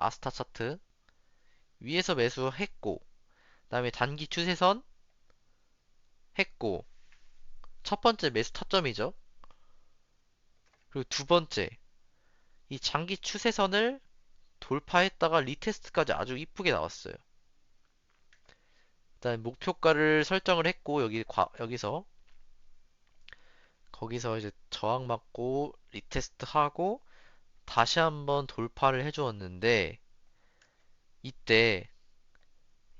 아스타 차트 위에서 매수했고 그다음에 단기 추세선 했고 첫 번째 매수 타점이죠. 그리고 두 번째 이 장기 추세선을 돌파했다가 리테스트까지 아주 이쁘게 나왔어요. 일단 목표가를 설정을 했고 여기 과- 여기서 거기서 이제 저항 맞고 리테스트 하고 다시 한번 돌파를 해주었는데 이때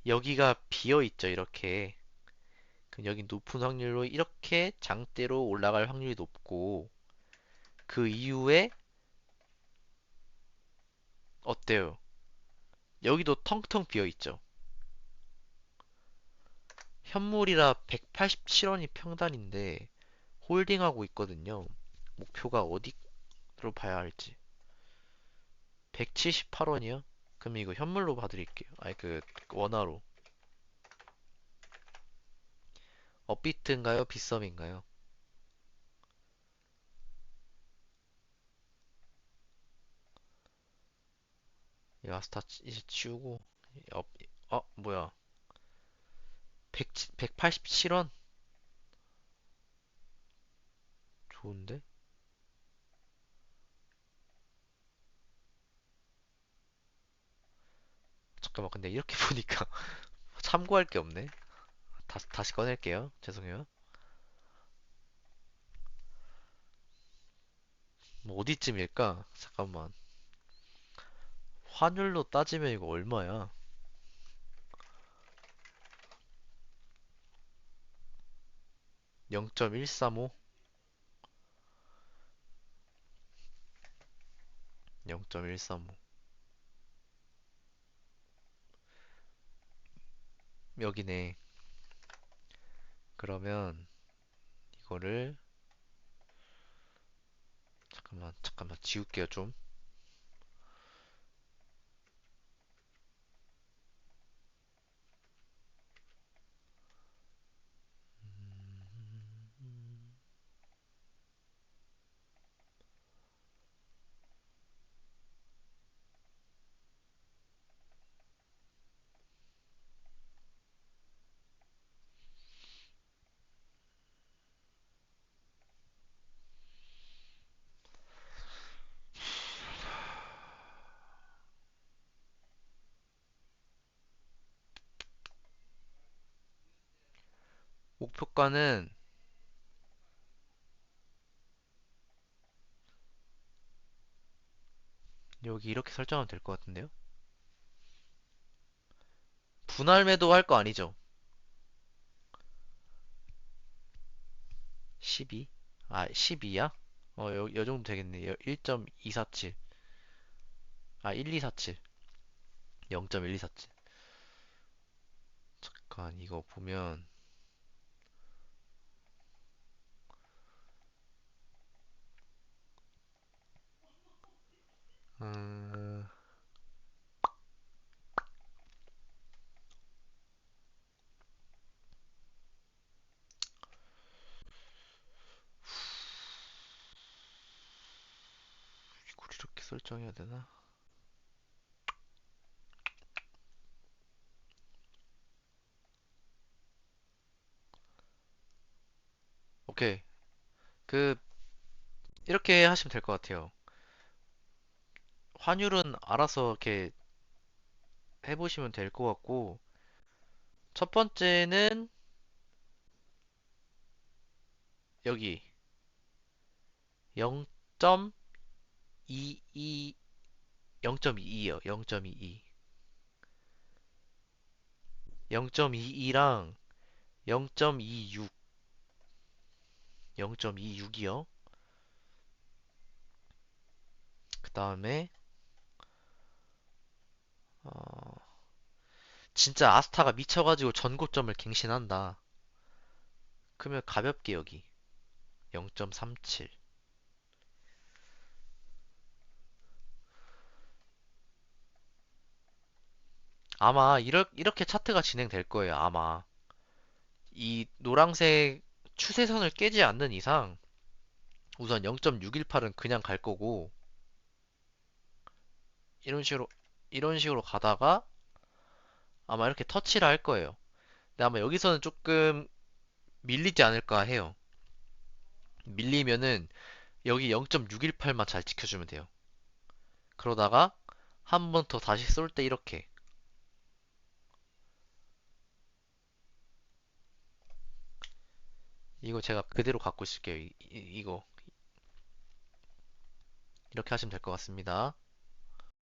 여기가 비어 있죠 이렇게 그럼 여기 높은 확률로 이렇게 장대로 올라갈 확률이 높고 그 이후에 어때요? 여기도 텅텅 비어 있죠. 현물이라 187원이 평단인데 홀딩하고 있거든요. 목표가 어디로 봐야 할지. 178원이요? 그럼 이거 현물로 봐드릴게요. 아니 그 원화로. 업비트인가요? 빗썸인가요? 치- 이제 치우고 업, 어 뭐야 100, 187원? 좋은데? 잠깐만 근데 이렇게 보니까 참고할 게 없네 다, 다시 꺼낼게요 죄송해요 뭐 어디쯤일까? 잠깐만 환율로 따지면 이거 얼마야? 0.135? 0.135 여기네. 그러면 이거를 잠깐만 잠깐만 지울게요 좀 목표가는 여기 이렇게 설정하면 될 것 같은데요? 분할 매도 할 거 아니죠? 12? 아, 12야? 어, 요, 요 정도 되겠네. 1.247. 아, 1247. 0.1247. 잠깐, 이거 보면, 음, 이걸 이렇게 설정해야 되나? 오케이. 그, 이렇게 하시면 될 것 같아요. 환율은 알아서 이렇게 해보시면 될 것 같고, 첫 번째는 여기 0.22, 0.22요. 0.22. 0.22랑 0.26, 0.26이요. 그 다음에, 어, 진짜 아스타가 미쳐가지고 전고점을 갱신한다. 그러면 가볍게 여기 0.37. 아마 이렇, 이렇게 차트가 진행될 거예요. 아마 이 노란색 추세선을 깨지 않는 이상 우선 0.618은 그냥 갈 거고 이런 식으로 이런 식으로 가다가 아마 이렇게 터치를 할 거예요. 근데 아마 여기서는 조금 밀리지 않을까 해요. 밀리면은 여기 0.618만 잘 지켜주면 돼요. 그러다가 한 번 더 다시 쏠 때 이렇게 이거 제가 그대로 갖고 있을게요. 이, 이- 이거 이렇게 하시면 될 것 같습니다.